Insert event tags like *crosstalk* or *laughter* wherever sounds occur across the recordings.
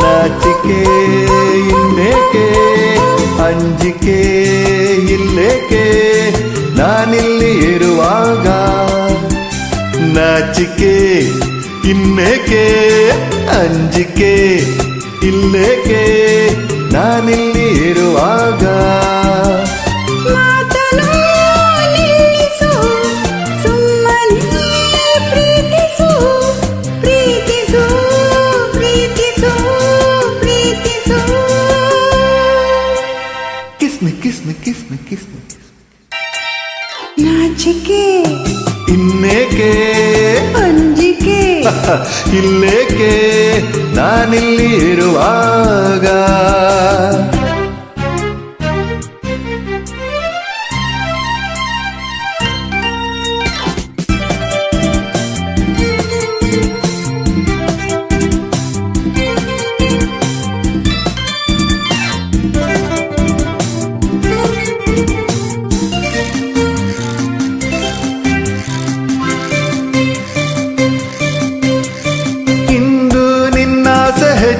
നാച്ചിക്കേ ഇന്നേക്കേ അഞ്ചിക്കേ ഇല്ലേക്കേ നാനില്ലി ഇരുവാക നാച്ചിക്കേ ഇന്നേക്കേ അഞ്ചിക്കേ ഇല്ലേക്കേ നാനില്ലി ഇരുവാക ನಾಚಿಕೆ ಇನ್ನೇಕೆ? ಅಂಜಿಕೆ. *laughs* ಇಲ್ಲೇಕೆ? ನಾನಿಲ್ಲಿ ಇರುವಾಗ.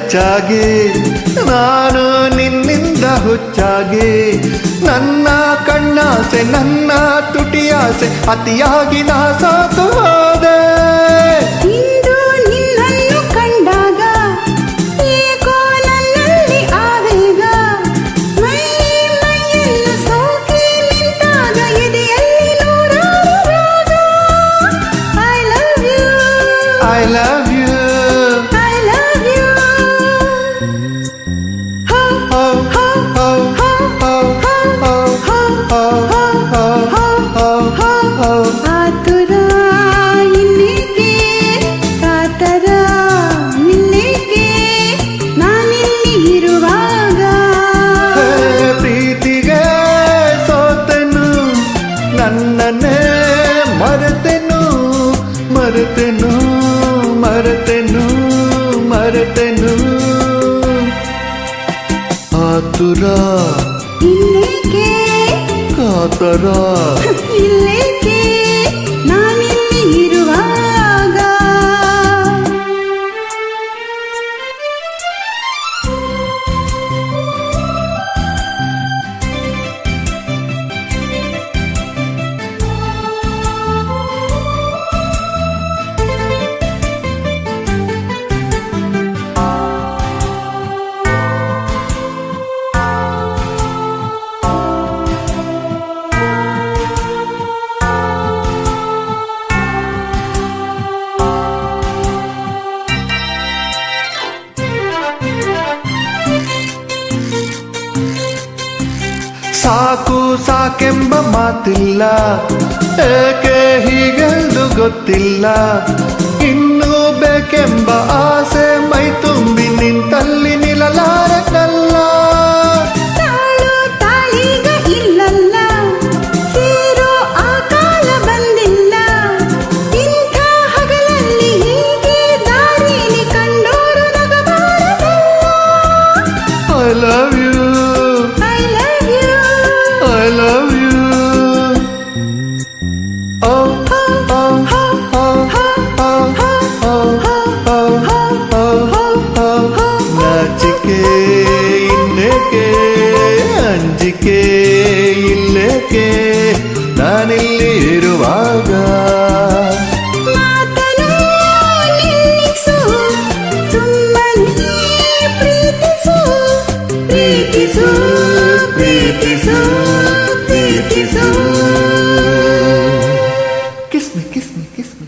ಹೆಚ್ಚಾಗಿ ನಾನು ನಿನ್ನಿಂದ ಹುಚ್ಚಾಗಿ. ನನ್ನ ಕಣ್ಣಾಸೆ ನನ್ನ ತುಟಿಯಾಸೆ ಅತಿಯಾಗಿ ನಾ ಸಾತು ನನ್ನನ್ನೇ ಮರೆತೆನು ಮರೆತೆನು ಮರೆತೆನು ಮರೆತೆನು ಆತುರ ಇನ್ನೇಕೆ ಕಾತರ ಇಲ್ಲೇಕೆ ಸಾಕು ಸಾಕೆಂಬ ಮಾತಿಲ್ಲ. ಏಕೆ ಹೀಗೆಂದು ಗೊತ್ತಿಲ್ಲ. ಇನ್ನೂ ಬೇಕೆಂಬ ಆಸೆ ಮೈ ತುಂಬಿ ನಿಂತಲ್ಲಿ ನಾನಿಲ್ಲಿರುವಾಗ ಪ್ರೀತಿಸು ಪ್ರೀತಿಸು ಪ್ರೀತಿಸು kiss me kiss me kiss me